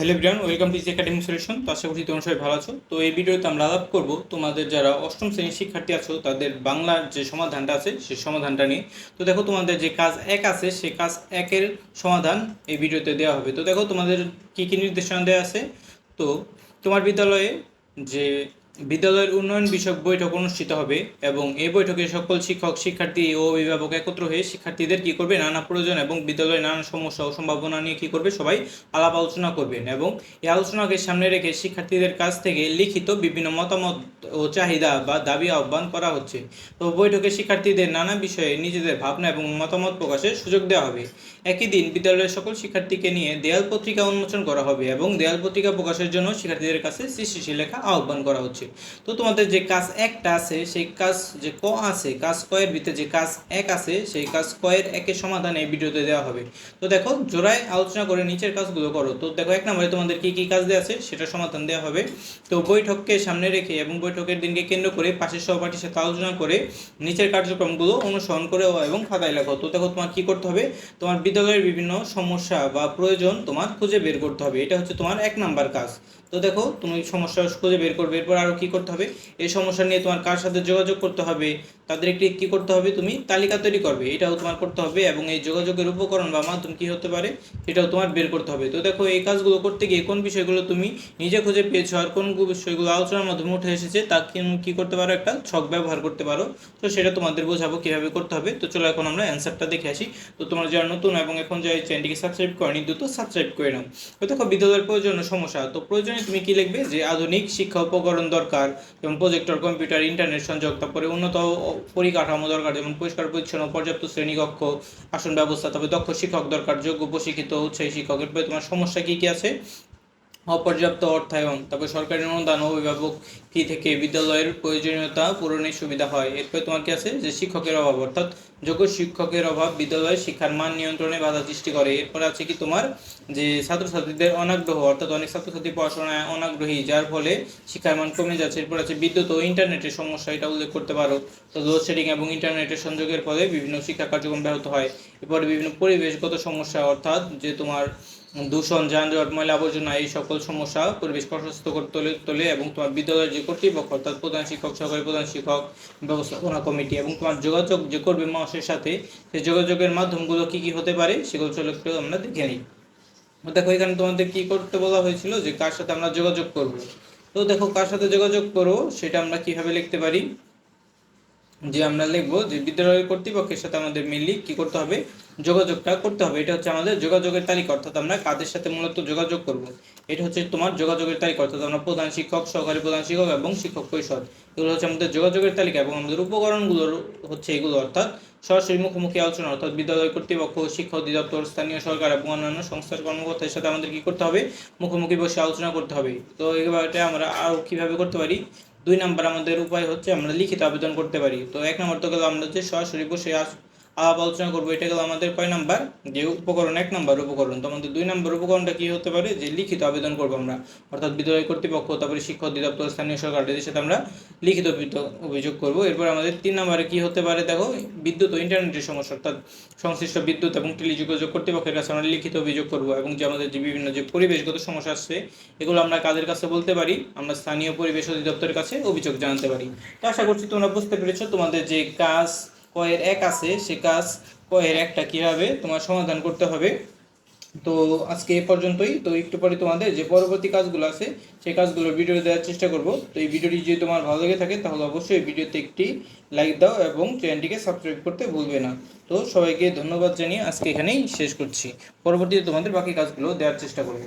Hello Brian welcome to academic solution তো আশা করছি তোমরা সবাই ভালো আছো। তো এই ভিডিওতে আমরা আলাপ করব তোমাদের যারা অষ্টম শ্রেণির শিক্ষার্থী আছো, তাদের বাংলার যে সমাধানটা আছে, সেই সমাধানটা নিয়ে। তো দেখো তোমাদের যে কাজ এক আছে সে কাজ একের সমাধান এই ভিডিওতে দেওয়া হবে। তো দেখো তোমাদের কী কী নির্দেশনা দেওয়া আছে। তো তোমার বিদ্যালয়ে যে বিদ্যালয়ের উন্নয়ন বিষয়ক বৈঠক অনুষ্ঠিত হবে এবং এই বৈঠকে সকল শিক্ষক, শিক্ষার্থী ও অভিভাবক একত্র হয়ে শিক্ষার্থীদের কি করবে, নানা প্রয়োজন এবং বিদ্যালয়ের নানা সমস্যা ও সম্ভাবনা নিয়ে কি করবে সবাই আলাপ আলোচনা করবেন এবং এই আলোচনাকে সামনে রেখে শিক্ষার্থীদের কাছ থেকে লিখিত বিভিন্ন মতামত ও চাহিদা বা দাবি আহ্বান করা হচ্ছে। তো বৈঠকে শিক্ষার্থীদের নানা বিষয়ে নিজেদের ভাবনা এবং মতামত প্রকাশের সুযোগ দেওয়া হবে। একই দিন বিদ্যালয়ের সকল শিক্ষার্থীকে নিয়ে দেয়াল পত্রিকা উন্মোচন করা হবে এবং দেয়াল পত্রিকা প্রকাশের জন্য শিক্ষার্থীদের কাছে সৃষ্টিশীল লেখা আহ্বান করা হচ্ছে। তো তোমাদের যে কাজ একটা আছে, সেই কাজ যে ক আছে, কাজ কয়ের ভিতরে যে কাজ এক আছে, সেই কাজ কয়ের একের সমাধান এই ভিডিওতে দেওয়া হবে। তো দেখো, জোড়ায় আলোচনা করে নিচের কাজগুলো করো। তো দেখো, এক নম্বরে তোমাদের কি কি কাজ দেওয়া আছে, সেটা সমাধান দেওয়া হবে। তো বৈঠককে সামনে রেখে এবং বৈঠকের দিনকে কেন্দ্র করে পাশের সহপাঠীর সাথে আলোচনা করে নিচের কার্যক্রমগুলো অনুসরণ করে এবং খাতায় লেখো তো দেখো, তোমার কি করতে হবে? তোমার বিদ্যালয়ের বিভিন্ন সমস্যা বা প্রয়োজন তোমার খুঁজে বের করতে হবে। এটা হচ্ছে তোমার এক নাম্বার কাজ। তো দেখো, তুমি সমস্যা খুঁজে বের করবে। এরপর আরও কী করতে হবে? এই সমস্যা নিয়ে তোমার কার সাথে যোগাযোগ করতে হবে? তাদের একটি কী করতে হবে তুমি? তালিকা তৈরি করবে। এটাও তোমার করতে হবে এবং এই যোগাযোগের উপকরণ বা মাধ্যম কী হতে পারে, সেটাও তোমার বের করতে হবে। তো দেখো, এই কাজগুলো করতে গিয়ে কোন বিষয়গুলো তুমি নিজে খুঁজে পেয়েছ আর কোন বিষয়গুলো আলোচনার মাধ্যমে উঠে এসেছে, তা কী করতে পারো? একটা ছক ব্যবহার করতে পারো। তো সেটা তোমাদের বোঝাবো কীভাবে করতে হবে। তো চলো এখন আমরা অ্যান্সারটা দেখে আসি। তো তোমরা যারা নতুন এবং এখন যে চ্যানেলটিকে সাবস্ক্রাইব করেনি, দ্রুত সাবস্ক্রাইব করে নাও। তো দেখো, বিদ্যালয়ের প্রয়োজনীয় সমস্যা। তো প্রয়োজনে তুমি কি লিখবে? যে আধুনিক শিক্ষা উপকরণ দরকার যেমন প্রজেক্টর কম্পিউটার ইন্টারনেট সংযোগ তারপরে উন্নত পরিকাঠামো দরকার যেমন পরিষ্কার, পরিচ্ছন্ন পর্যাপ্ত শ্রেণীকক্ষ, আসন ব্যবস্থা, তবে দক্ষ শিক্ষক দরকার, যোগ্য প্রশিক্ষিত উৎসাহী শিক্ষক এরপরে তোমার সমস্যা কী কী আছে? অপর্যাপ্ত অর্থায়ন তারপর সরকারি অনুদান অভিভাবক ফি থেকে বিদ্যালয়ের প্রয়োজনীয়তা পূরণের সুবিধা হয়? এরপরে তোমার কি আছে? যে শিক্ষকের অভাব, অর্থাৎ যোগ্য শিক্ষকের অভাব বিদ্যালয়ে শিক্ষার মান নিয়ন্ত্রণে বাধা সৃষ্টি করে। এরপরে আছে কি তোমার? যে ছাত্রছাত্রীদের অনাগ্রহ, অর্থাৎ অনেক ছাত্রছাত্রী পড়াশোনায় অনাগ্রহী, যার ফলে শিক্ষার মান কমে যাচ্ছে। এরপর আছে বিদ্যুৎ ও ইন্টারনেটের সমস্যা, এটা উল্লেখ করতে পারো। তো লোডশেডিং এবং ইন্টারনেটের সংযোগের ফলে বিভিন্ন শিক্ষা কার্যক্রম ব্যাহত হয়। এরপরে বিভিন্ন পরিবেশগত সমস্যা, অর্থাৎ যে তোমার দূষণ, যানজট, ময়লা আবর্জনা এই সকল সমস্যা পরিবেশ প্রশস্ত করে তোলে তোলে এবং তোমার বিদ্যালয়ের যে কর্তৃপক্ষ, অর্থাৎ প্রধান শিক্ষক, সহকারী প্রধান শিক্ষক, ব্যবস্থাপনা কমিটি এবং তোমার যোগাযোগ যে করবে মানুষের সাথে সেই যোগাযোগের মাধ্যমগুলো কি কি হতে পারে সেগুলো চলো আমরা দেখে নিই। দেখো, এখানে তোমাদের কি করতে বলা হয়েছিল যে কার সাথে আমরা যোগাযোগ করব? তো দেখো, কার সাথে যোগাযোগ করব সেটা আমরা কীভাবে লিখতে পারি? যে আমরা লিখব যে বিদ্যালয় কর্তৃপক্ষের সাথে আমাদের মেনলি কি করতে হবে? যোগাযোগটা করতে হবে। এটা হচ্ছে আমাদের যোগাযোগের তালিকা। অর্থাৎ আমরা কাদের সাথে মূলত যোগাযোগ করব? এটা হচ্ছে তোমার যোগাযোগের তালিকা। অর্থাৎ আমরা প্রধান শিক্ষক, সহকারী প্রধান শিক্ষক এবং শিক্ষক পরিষদ। এগুলো হচ্ছে আমাদের যোগাযোগের তালিকা এবং আমাদের উপকরণগুলো হচ্ছে এগুলো। অর্থাৎ সরাসরি মুখোমুখি আলোচনা। অর্থাৎ বিদ্যালয় কর্তৃপক্ষ, শিক্ষা অধিদপ্তর, স্থানীয় সরকার এবং অন্যান্য সংস্থার কর্মকর্তার সাথে আমাদের কি করতে হবে? মুখোমুখি বসে আলোচনা করতে হবে। তো এবারে আমরা আরও কীভাবে করতে পারি? দুই নম্বর আমাদের উপায় হচ্ছে আমরা লিখিত আবেদন করতে পারি। তো এক নম্বর তো গেল আমরা যে সরাসরি বসে আলাপ আলোচনা করব, এটা গেল আমাদের কয় নাম্বার? যে উপকরণ এক নাম্বার উপকরণ। তো আমাদের দুই নাম্বার উপকরণটা কি হতে পারে? যে লিখিত আবেদন করব আমরা। অর্থাৎ বিদ্যালয় কর্তৃপক্ষ, তারপরে শিক্ষক, অধিদপ্তর, স্থানীয় সরকার সাথে আমরা লিখিত অভিযোগ করব। এরপর আমাদের তিন নম্বরে কি হতে পারে? দেখো, বিদ্যুৎ ও ইন্টারনেটের সমস্যা, অর্থাৎ সংশ্লিষ্ট বিদ্যুৎ এবং টেলিযোগাযোগ কর্তৃপক্ষের কাছে আমরা লিখিত অভিযোগ করব এবং যে আমাদের যে বিভিন্ন যে পরিবেশগত সমস্যা আসছে এগুলো আমরা কাদের কাছে বলতে পারি? আমরা স্থানীয় পরিবেশ অধিদপ্তরের কাছে অভিযোগ জানাতে পারি। তো আশা করছি তোমরা বুঝতে পেরেছ তোমাদের যে কাজ কয়ের এক আছে, সে কাজ কয়ের একটা কীভাবে তোমার সমাধান করতে হবে। তো আজকে এ পর্যন্তই। তো একটু পরে তোমাদের যে পরবর্তী কাজগুলো আছে, সেই কাজগুলো ভিডিও দেওয়ার চেষ্টা করব। তো এই ভিডিওটি যদি তোমার ভালো লেগে থাকে, তাহলে অবশ্যই ভিডিওতে একটি লাইক দাও এবং চ্যানেলটিকে সাবস্ক্রাইব করতে ভুলবে না। তো সবাইকে ধন্যবাদ জানিয়ে আজকে এখানেই শেষ করছি। পরবর্তীতে তোমাদের বাকি কাজগুলো দেওয়ার চেষ্টা করব।